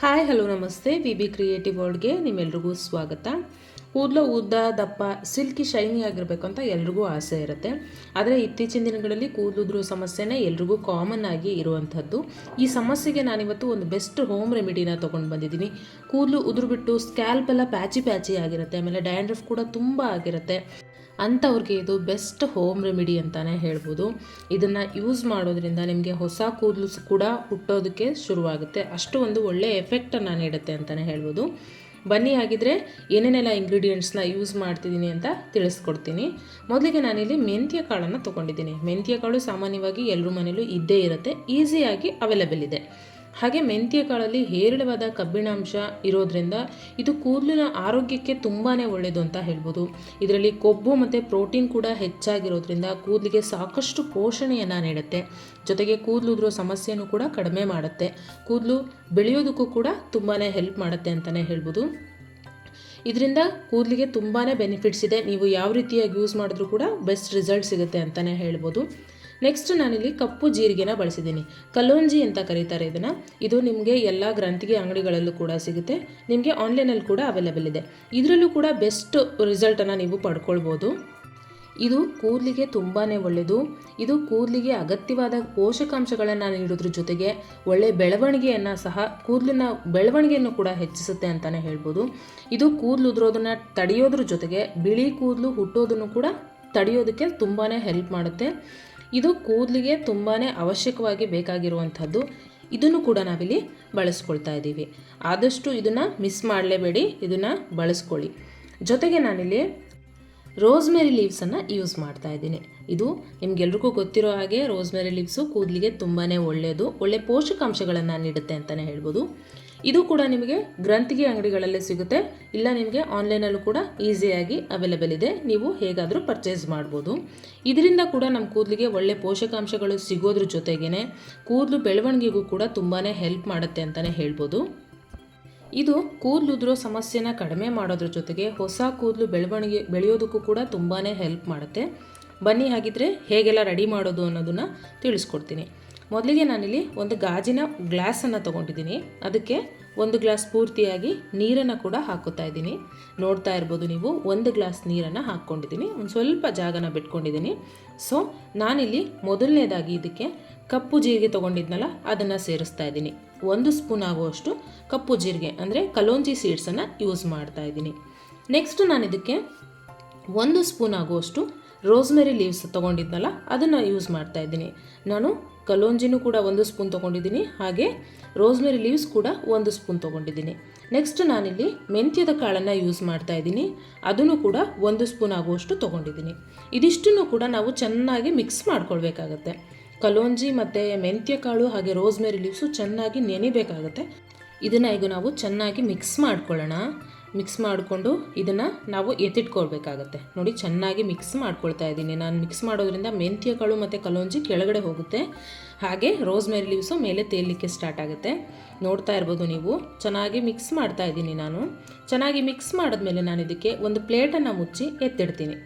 Hi, hello, ನಮಸ್ತೆ. V B creative ವರ್ಲ್ಡ್ಗೆ ನಿಮ್ಮೆಲ್ರಿಗೂ ಸ್ವಾಗತ. ಕೂದಲು ಉದ್ದ ದಪ್ಪ, ಸಿಲ್ಕಿ, ಶೈನಿ ಆಗಿರಬೇಕು ಅಂತ ಎಲ್ರಿಗೂ ಆಸೆ ಇರುತ್ತೆ. ಆದರೆ ಇತ್ತೀಚಿನ ದಿನಗಳಲ್ಲಿ ಕೂದಲುದ್ರೂ ಸಮಸ್ಯೆನೇ ಎಲ್ರಿಗೂ ಕಾಮನ್ ಆಗಿ ಇರುವಂಥದ್ದು. ಈ ಸಮಸ್ಯೆಗೆ ನಾನಿವತ್ತು ಒಂದು ಬೆಸ್ಟ್ ಹೋಮ್ ರೆಮಿಡಿನ ತೊಗೊಂಡು ಬಂದಿದ್ದೀನಿ. ಕೂದಲು ಉದುರು ಬಿಟ್ಟು ಸ್ಕ್ಯಾಲ್ಪ್ ಎಲ್ಲ ಪ್ಯಾಚಿ ಪ್ಯಾಚಿ ಆಗಿರುತ್ತೆ. ಆಮೇಲೆ ಡ್ಯಾಂಡ್ರಫ್ ಕೂಡ ತುಂಬ ಆಗಿರುತ್ತೆ. ಅಂಥವ್ರಿಗೆ ಇದು ಬೆಸ್ಟ್ ಹೋಮ್ ರೆಮಿಡಿ ಅಂತಲೇ ಹೇಳ್ಬೋದು. ಇದನ್ನು ಯೂಸ್ ಮಾಡೋದ್ರಿಂದ ನಿಮಗೆ ಹೊಸ ಕೂದಲು ಕೂಡ ಹುಟ್ಟೋದಕ್ಕೆ ಶುರುವಾಗುತ್ತೆ. ಅಷ್ಟು ಒಂದು ಒಳ್ಳೆಯ ಎಫೆಕ್ಟನ್ನು ನೀಡುತ್ತೆ ಅಂತಲೇ ಹೇಳ್ಬೋದು. ಬನ್ನಿ ಆಗಿದ್ರೆ ಏನೇನೆಲ್ಲ ಇಂಗ್ರೀಡಿಯೆಂಟ್ಸ್ನ ಯೂಸ್ ಮಾಡ್ತಿದ್ದೀನಿ ಅಂತ ತಿಳಿಸ್ಕೊಡ್ತೀನಿ. ಮೊದಲಿಗೆ ನಾನಿಲ್ಲಿ ಮೆಂತ್ಯ ಕಾಳನ್ನು ತೊಗೊಂಡಿದ್ದೀನಿ. ಮೆಂತ್ಯ ಕಾಳು ಸಾಮಾನ್ಯವಾಗಿ ಎಲ್ಲರ ಮನೇಲೂ ಇದ್ದೇ ಇರುತ್ತೆ. ಈಸಿಯಾಗಿ ಅವೈಲೇಬಲ್ ಇದೆ. ಹಾಗೆ ಮೆಂತ್ಯ ಕಾಳಲ್ಲಿ ಹೇರಳವಾದ ಕಬ್ಬಿಣಾಂಶ ಇರೋದ್ರಿಂದ ಇದು ಕೂದಲಿನ ಆರೋಗ್ಯಕ್ಕೆ ತುಂಬಾ ಒಳ್ಳೆಯದು ಅಂತ ಹೇಳ್ಬೋದು. ಇದರಲ್ಲಿ ಕೊಬ್ಬು ಮತ್ತು ಪ್ರೋಟೀನ್ ಕೂಡ ಹೆಚ್ಚಾಗಿರೋದ್ರಿಂದ ಕೂದಲಿಗೆ ಸಾಕಷ್ಟು ಪೋಷಣೆಯನ್ನು ನೀಡುತ್ತೆ. ಜೊತೆಗೆ ಕೂದಲು ಉದುರೋ ಸಮಸ್ಯೆನೂ ಕೂಡ ಕಡಿಮೆ ಮಾಡುತ್ತೆ. ಕೂದಲು ಬೆಳೆಯೋದಕ್ಕೂ ಕೂಡ ತುಂಬಾ ಹೆಲ್ಪ್ ಮಾಡುತ್ತೆ ಅಂತಲೇ ಹೇಳ್ಬೋದು. ಇದರಿಂದ ಕೂದಲಿಗೆ ತುಂಬಾ ಬೆನಿಫಿಟ್ಸ್ ಇದೆ. ನೀವು ಯಾವ ರೀತಿಯಾಗಿ ಯೂಸ್ ಮಾಡಿದ್ರೂ ಕೂಡ ಬೆಸ್ಟ್ ರಿಸಲ್ಟ್ ಸಿಗುತ್ತೆ ಅಂತಲೇ ಹೇಳ್ಬೋದು. ನೆಕ್ಸ್ಟ್ ನಾನಿಲ್ಲಿ ಕಪ್ಪು ಜೀರಿಗೆನ ಬಳಸಿದ್ದೀನಿ. ಕಲ್ಲೋಂಜಿ ಅಂತ ಕರೀತಾರೆ ಇದನ್ನು. ಇದು ನಿಮಗೆ ಎಲ್ಲ ಗ್ರಂಥಿಗೆ ಅಂಗಡಿಗಳಲ್ಲೂ ಕೂಡ ಸಿಗುತ್ತೆ. ನಿಮಗೆ ಆನ್ಲೈನಲ್ಲಿ ಕೂಡ ಅವೈಲೇಬಲ್ ಇದೆ. ಇದರಲ್ಲೂ ಕೂಡ ಬೆಸ್ಟ್ ರಿಸಲ್ಟನ್ನು ನೀವು ಪಡ್ಕೊಳ್ಬೋದು. ಇದು ಕೂದಲಿಗೆ ತುಂಬಾ ಒಳ್ಳೆಯದು ಇದು ಕೂದಲಿಗೆ ಅಗತ್ಯವಾದ ಪೋಷಕಾಂಶಗಳನ್ನು ನೀಡೋದ್ರ ಜೊತೆಗೆ ಒಳ್ಳೆಯ ಬೆಳವಣಿಗೆಯನ್ನು ಸಹ ಕೂದಲಿನ ಬೆಳವಣಿಗೆಯನ್ನು ಕೂಡ ಹೆಚ್ಚಿಸುತ್ತೆ ಅಂತಲೇ ಹೇಳ್ಬೋದು. ಇದು ಕೂದಲು ಉದುರೋದನ್ನು ತಡೆಯೋದ್ರ ಜೊತೆಗೆ ಬಿಳಿ ಕೂದಲು ಹುಟ್ಟೋದನ್ನು ಕೂಡ ತಡೆಯೋದಕ್ಕೆ ತುಂಬಾ ಹೆಲ್ಪ್ ಮಾಡುತ್ತೆ. ಇದು ಕೂದಲಿಗೆ ತುಂಬಾ ಅವಶ್ಯಕವಾಗಿ ಬೇಕಾಗಿರುವಂಥದ್ದು. ಇದನ್ನು ಕೂಡ ನಾವಿಲ್ಲಿ ಬಳಸ್ಕೊಳ್ತಾ ಇದ್ದೀವಿ. ಆದಷ್ಟು ಇದನ್ನು ಮಿಸ್ ಮಾಡಲೇಬೇಡಿ, ಇದನ್ನು ಬಳಸ್ಕೊಳ್ಳಿ. ಜೊತೆಗೆ ನಾನಿಲ್ಲಿ ರೋಸ್ಮೆರಿ ಲೀವ್ಸನ್ನು ಯೂಸ್ ಮಾಡ್ತಾ ಇದ್ದೀನಿ. ಇದು ನಿಮ್ಗೆಲ್ರಿಗೂ ಗೊತ್ತಿರೋ ಹಾಗೆ ರೋಸ್ಮೆರಿ ಲೀವ್ಸು ಕೂದಲಿಗೆ ತುಂಬಾ ಒಳ್ಳೆಯದು. ಒಳ್ಳೆ ಪೋಷಕಾಂಶಗಳನ್ನು ನೀಡುತ್ತೆ ಅಂತಲೇ ಹೇಳ್ಬೋದು. ಇದು ಕೂಡ ನಿಮಗೆ ಗ್ರಂಥಿಗೆ ಅಂಗಡಿಗಳಲ್ಲೇ ಸಿಗುತ್ತೆ. ಇಲ್ಲ ನಿಮಗೆ ಆನ್ಲೈನಲ್ಲೂ ಕೂಡ ಈಸಿಯಾಗಿ ಅವೈಲೇಬಲ್ ಇದೆ. ನೀವು ಹೇಗಾದರೂ ಪರ್ಚೇಸ್ ಮಾಡ್ಬೋದು. ಇದರಿಂದ ಕೂಡ ನಮ್ಮ ಕೂದಲಿಗೆ ಒಳ್ಳೆ ಪೋಷಕಾಂಶಗಳು ಸಿಗೋದ್ರ ಜೊತೆಗೇ ಕೂದಲು ಬೆಳವಣಿಗೆಗೂ ಕೂಡ ತುಂಬಾ ಹೆಲ್ಪ್ ಮಾಡುತ್ತೆ ಅಂತಲೇ ಹೇಳ್ಬೋದು. ಇದು ಕೂದಲು ಉದುರೋ ಸಮಸ್ಯೆನ ಕಡಿಮೆ ಮಾಡೋದ್ರ ಜೊತೆಗೆ ಹೊಸ ಕೂದಲು ಬೆಳವಣಿಗೆ ಬೆಳೆಯೋದಕ್ಕೂ ಕೂಡ ತುಂಬಾ ಹೆಲ್ಪ್ ಮಾಡುತ್ತೆ. ಬನ್ನಿ ಹಾಗಿದ್ರೆ ಹೇಗೆಲ್ಲ ರೆಡಿ ಮಾಡೋದು ಅನ್ನೋದನ್ನು ತಿಳಿಸ್ಕೊಡ್ತೀನಿ. ಮೊದಲಿಗೆ ನಾನಿಲ್ಲಿ ಒಂದು ಗಾಜಿನ ಗ್ಲಾಸನ್ನು ತೊಗೊಂಡಿದ್ದೀನಿ. ಅದಕ್ಕೆ ಒಂದು ಗ್ಲಾಸ್ ಪೂರ್ತಿಯಾಗಿ ನೀರನ್ನು ಕೂಡ ಹಾಕೋತಾ ಇದ್ದೀನಿ. ನೋಡ್ತಾ ಇರ್ಬೋದು ನೀವು, ಒಂದು ಗ್ಲಾಸ್ ನೀರನ್ನು ಹಾಕ್ಕೊಂಡಿದ್ದೀನಿ. ಒಂದು ಸ್ವಲ್ಪ ಜಾಗನ ಬಿಟ್ಕೊಂಡಿದ್ದೀನಿ. ಸೊ ನಾನಿಲ್ಲಿ ಮೊದಲನೇದಾಗಿ ಇದಕ್ಕೆ ಕಪ್ಪು ಜೀರಿಗೆ ತೊಗೊಂಡಿದ್ನಲ್ಲ, ಅದನ್ನು ಸೇರಿಸ್ತಾ ಇದ್ದೀನಿ. ಒಂದು ಸ್ಪೂನ್ ಆಗುವಷ್ಟು ಕಪ್ಪು ಜೀರಿಗೆ, ಅಂದರೆ ಕಲೋಂಜಿ ಸೀಡ್ಸನ್ನು ಯೂಸ್ ಮಾಡ್ತಾ ಇದ್ದೀನಿ. ನೆಕ್ಸ್ಟ್ ನಾನು ಇದಕ್ಕೆ ಒಂದು ಸ್ಪೂನ್ ಆಗುವಷ್ಟು ರೋಸ್ಮೆರಿ ಲೀವ್ಸ್ ತೊಗೊಂಡಿದ್ನಲ್ಲ ಅದನ್ನು ಯೂಸ್ ಮಾಡ್ತಾ ಇದ್ದೀನಿ. ನಾನು ಕಲೋಂಜಿನೂ ಕೂಡ ಒಂದು ಸ್ಪೂನ್ ತೊಗೊಂಡಿದ್ದೀನಿ, ಹಾಗೆ ರೋಸ್ಮೆರಿ ಲೀವ್ಸ್ ಕೂಡ ಒಂದು ಸ್ಪೂನ್ ತೊಗೊಂಡಿದ್ದೀನಿ. ನೆಕ್ಸ್ಟ್ ನಾನಿಲ್ಲಿ ಮೆಂತ್ಯದ ಕಾಳನ್ನು ಯೂಸ್ ಮಾಡ್ತಾ ಇದ್ದೀನಿ, ಅದನ್ನು ಕೂಡ ಒಂದು ಸ್ಪೂನ್ ಆಗುವಷ್ಟು ತೊಗೊಂಡಿದ್ದೀನಿ. ಇದಿಷ್ಟನ್ನು ಕೂಡ ನಾವು ಚೆನ್ನಾಗಿ ಮಿಕ್ಸ್ ಮಾಡ್ಕೊಳ್ಬೇಕಾಗತ್ತೆ. ಕಲೋಂಜಿ ಮತ್ತು ಮೆಂತ್ಯ ಕಾಳು ಹಾಗೆ ರೋಸ್ಮೆರಿ ಲೀವ್ಸು ಚೆನ್ನಾಗಿ ನೆನಿಬೇಕಾಗುತ್ತೆ. ಇದನ್ನು ಈಗ ನಾವು ಚೆನ್ನಾಗಿ ಮಿಕ್ಸ್ ಮಾಡ್ಕೊಳ್ಳೋಣ. ಮಿಕ್ಸ್ ಮಾಡಿಕೊಂಡು ಇದನ್ನು ನಾವು ಎತ್ತಿಟ್ಕೊಳ್ಬೇಕಾಗತ್ತೆ. ನೋಡಿ, ಚೆನ್ನಾಗಿ ಮಿಕ್ಸ್ ಮಾಡ್ಕೊಳ್ತಾ ಇದ್ದೀನಿ. ನಾನು ಮಿಕ್ಸ್ ಮಾಡೋದ್ರಿಂದ ಮೆಂತ್ಯ ಕಾಳು ಮತ್ತು ಕಲೋಂಜಿ ಕೆಳಗಡೆ ಹೋಗುತ್ತೆ. ಹಾಗೆ ರೋಸ್ಮೆರಿ ಲೀವ್ಸು ಮೇಲೆ ತೇಲಿಕ್ಕೆ ಸ್ಟಾರ್ಟ್ ಆಗುತ್ತೆ. ನೋಡ್ತಾ ಇರ್ಬೋದು ನೀವು. ಚೆನ್ನಾಗಿ ಮಿಕ್ಸ್ ಮಾಡ್ತಾ ಇದ್ದೀನಿ ನಾನು. ಚೆನ್ನಾಗಿ ಮಿಕ್ಸ್ ಮಾಡಿದ್ಮೇಲೆ ನಾನು ಇದಕ್ಕೆ ಒಂದು ಪ್ಲೇಟನ್ನು ಮುಚ್ಚಿ ಎತ್ತಿಡ್ತೀನಿ.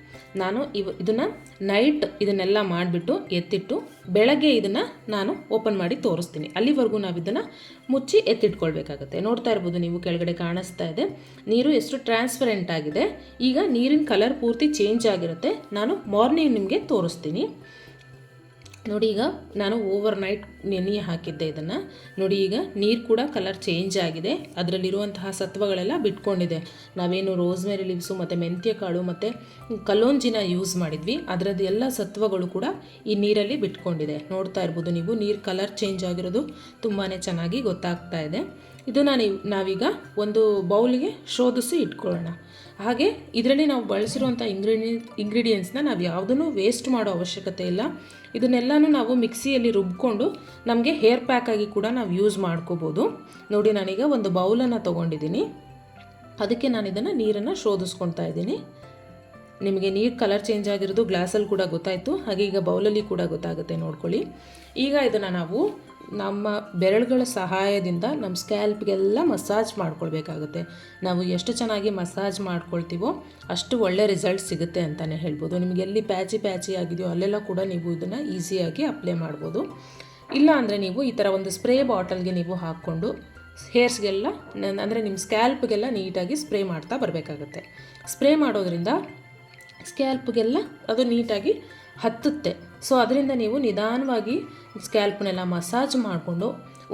ನಾನು ಇವ ಇದನ್ನು ನೈಟ್ ಇದನ್ನೆಲ್ಲ ಮಾಡಿಬಿಟ್ಟು ಎತ್ತಿಟ್ಟು ಬೆಳಗ್ಗೆ ಇದನ್ನು ನಾನು ಓಪನ್ ಮಾಡಿ ತೋರಿಸ್ತೀನಿ. ಅಲ್ಲಿವರೆಗೂ ನಾವು ಇದನ್ನು ಮುಚ್ಚಿ ಎತ್ತಿಟ್ಕೊಳ್ಬೇಕಾಗುತ್ತೆ. ನೋಡ್ತಾ ಇರ್ಬೋದು ನೀವು ಕೆಳಗಡೆ ಕಾಣಿಸ್ತಾ ಇದೆ. ನೀರು ಎಷ್ಟು ಟ್ರಾನ್ಸ್ಪರೆಂಟ್ ಆಗಿದೆ. ಈಗ ನೀರಿನ ಕಲರ್ ಪೂರ್ತಿ ಚೇಂಜ್ ಆಗಿರುತ್ತೆ. ನಾನು ಮಾರ್ನಿಂಗ್ ನಿಮಗೆ ತೋರಿಸ್ತೀನಿ. ನೋಡಿ ಈಗ ನಾನು ಓವರ್ ನೈಟ್ ನೆನೆ ಹಾಕಿದ್ದೆ ಇದನ್ನು. ನೋಡಿ ಈಗ ನೀರು ಕೂಡ ಕಲರ್ ಚೇಂಜ್ ಆಗಿದೆ. ಅದರಲ್ಲಿರುವಂತಹ ಸತ್ವಗಳೆಲ್ಲ ಬಿಟ್ಕೊಂಡಿದೆ. ನಾವೇನು ರೋಸ್ಮೆರಿ ಲೀವ್ಸು ಮತ್ತು ಮೆಂತ್ಯ ಕಾಳು, ಮತ್ತು ಕಲೋಂಜಿನ ಯೂಸ್ ಮಾಡಿದ್ವಿ. ಅದರದ್ದು ಎಲ್ಲ ಸತ್ವಗಳು ಕೂಡ ಈ ನೀರಲ್ಲಿ ಬಿಟ್ಕೊಂಡಿದೆ. ನೋಡ್ತಾ ಇರ್ಬೋದು ನೀವು, ನೀರು ಕಲರ್ ಚೇಂಜ್ ಆಗಿರೋದು ತುಂಬಾ ಚೆನ್ನಾಗಿ ಗೊತ್ತಾಗ್ತಾ ಇದೆ. ಇದನ್ನು ನೀವು ನಾವೀಗ ಒಂದು ಬೌಲಿಗೆ ಶೋಧಿಸಿ ಇಟ್ಕೊಳ್ಳೋಣ. ಹಾಗೆ ಇದರಲ್ಲಿ ನಾವು ಬಳಸಿರುವಂಥ ಇಂಗ್ರೀಡಿಯ ಇಂಗ್ರೀಡಿಯೆಂಟ್ಸ್ನ ನಾವು ಯಾವುದನ್ನು ವೇಸ್ಟ್ ಮಾಡೋ ಅವಶ್ಯಕತೆ ಇಲ್ಲ. ಇದನ್ನೆಲ್ಲನೂ ನಾವು ಮಿಕ್ಸಿಯಲ್ಲಿ ರುಬ್ಕೊಂಡು ನಮಗೆ ಹೇರ್ ಪ್ಯಾಕಾಗಿ ಕೂಡ ನಾವು ಯೂಸ್ ಮಾಡ್ಕೋಬೋದು. ನೋಡಿ, ನಾನೀಗ ಒಂದು ಬೌಲನ್ನು ತೊಗೊಂಡಿದ್ದೀನಿ. ಅದಕ್ಕೆ ನಾನು ಇದನ್ನು ನೀರನ್ನು ಶೋಧಿಸ್ಕೊಳ್ತಾ ಇದ್ದೀನಿ. ನಿಮಗೆ ನೀರು ಕಲರ್ ಚೇಂಜ್ ಆಗಿರೋದು ಗ್ಲಾಸಲ್ಲಿ ಕೂಡ ಗೊತ್ತಾಯಿತು. ಹಾಗೆ ಈಗ ಬೌಲಲ್ಲಿ ಕೂಡ ಗೊತ್ತಾಗುತ್ತೆ, ನೋಡ್ಕೊಳ್ಳಿ. ಈಗ ಇದನ್ನು ನಾವು ನಮ್ಮ ಬೆರಳುಗಳ ಸಹಾಯದಿಂದ ನಮ್ಮ ಸ್ಕ್ಯಾಲ್ಪ್ಗೆಲ್ಲ ಮಸಾಜ್ ಮಾಡ್ಕೊಳ್ಬೇಕಾಗುತ್ತೆ. ನಾವು ಎಷ್ಟು ಚೆನ್ನಾಗಿ ಮಸಾಜ್ ಮಾಡ್ಕೊಳ್ತೀವೋ ಅಷ್ಟು ಒಳ್ಳೆ ರಿಸಲ್ಟ್ ಸಿಗುತ್ತೆ ಅಂತಲೇ ಹೇಳ್ಬೋದು. ನಿಮಗೆ ಎಲ್ಲಿ ಪ್ಯಾಚಿ ಪ್ಯಾಚಿ ಆಗಿದೆಯೋ ಅಲ್ಲೆಲ್ಲ ಕೂಡ ನೀವು ಇದನ್ನು ಈಸಿಯಾಗಿ ಅಪ್ಲೈ ಮಾಡ್ಬೋದು. ಇಲ್ಲ ಅಂದರೆ ನೀವು ಈ ಥರ ಒಂದು ಸ್ಪ್ರೇ ಬಾಟಲ್ಗೆ ನೀವು ಹಾಕ್ಕೊಂಡು ಹೇರ್ಸ್ಗೆಲ್ಲ ಅಂದರೆ ನಿಮ್ಮ ಸ್ಕ್ಯಾಲ್ಪ್ಗೆಲ್ಲ ನೀಟಾಗಿ ಸ್ಪ್ರೇ ಮಾಡ್ತಾ ಬರಬೇಕಾಗತ್ತೆ. ಸ್ಪ್ರೇ ಮಾಡೋದ್ರಿಂದ ಸ್ಕ್ಯಾಲ್ಪ್ಗೆಲ್ಲ ಅದು ನೀಟಾಗಿ ಹತ್ತುತ್ತೆ. ಸೊ ಅದರಿಂದ ನೀವು ನಿಧಾನವಾಗಿ ಸ್ಕ್ಯಾಲ್ಪ್ನೆಲ್ಲ ಮಸಾಜ್ ಮಾಡಿಕೊಂಡು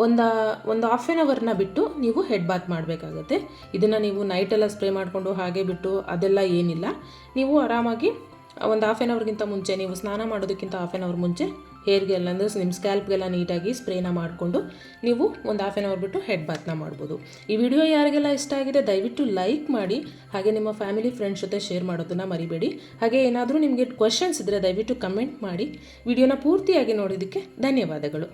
ಒಂದು ಒಂದು ಹಾಫ್ ಆನ್ ಅವರ್ನ ಬಿಟ್ಟು ನೀವು ಹೆಡ್ ಬಾತ್ ಮಾಡಬೇಕಾಗತ್ತೆ. ಇದನ್ನು ನೀವು ನೈಟೆಲ್ಲ ಸ್ಪ್ರೇ ಮಾಡಿಕೊಂಡು ಹಾಗೆ ಬಿಟ್ಟು ಅದೆಲ್ಲ ಏನಿಲ್ಲ. ನೀವು ಆರಾಮಾಗಿ ಒಂದು ಹಾಫ್ ಆನ್ ಅವರ್ಗಿಂತ ಮುಂಚೆ, ನೀವು ಸ್ನಾನ ಮಾಡೋದಕ್ಕಿಂತ ಹಾಫ್ ಆನ್ ಅವರ್ ಮುಂಚೆ ಹೇರ್ಗೆಲ್ಲ ಅಂದರೆ ನಿಮ್ಮ ಸ್ಕ್ಯಾಲ್ಪ್ಗೆಲ್ಲ ನೀಟಾಗಿ ಸ್ಪ್ರೇನ ಮಾಡಿಕೊಂಡು ನೀವು ಒಂದು ಹಾಫ್ ಆನ್ ಅವರ್ ಬಿಟ್ಟು ಹೆಡ್ ಬಾತ್ನ ಮಾಡ್ಬೋದು. ಈ ವಿಡಿಯೋ ಯಾರಿಗೆಲ್ಲ ಇಷ್ಟ ಆಗಿದೆ ದಯವಿಟ್ಟು ಲೈಕ್ ಮಾಡಿ, ಹಾಗೆ ನಿಮ್ಮ ಫ್ಯಾಮಿಲಿ ಫ್ರೆಂಡ್ಸ್ ಜೊತೆ ಶೇರ್ ಮಾಡೋದನ್ನು ಮರಿಬೇಡಿ. ಹಾಗೆ ಏನಾದರೂ ನಿಮಗೆ ಕ್ವಶನ್ಸ್ ಇದ್ದರೆ ದಯವಿಟ್ಟು ಕಮೆಂಟ್ ಮಾಡಿ. ವಿಡಿಯೋನ ಪೂರ್ತಿಯಾಗಿ ನೋಡೋದಕ್ಕೆ ಧನ್ಯವಾದಗಳು.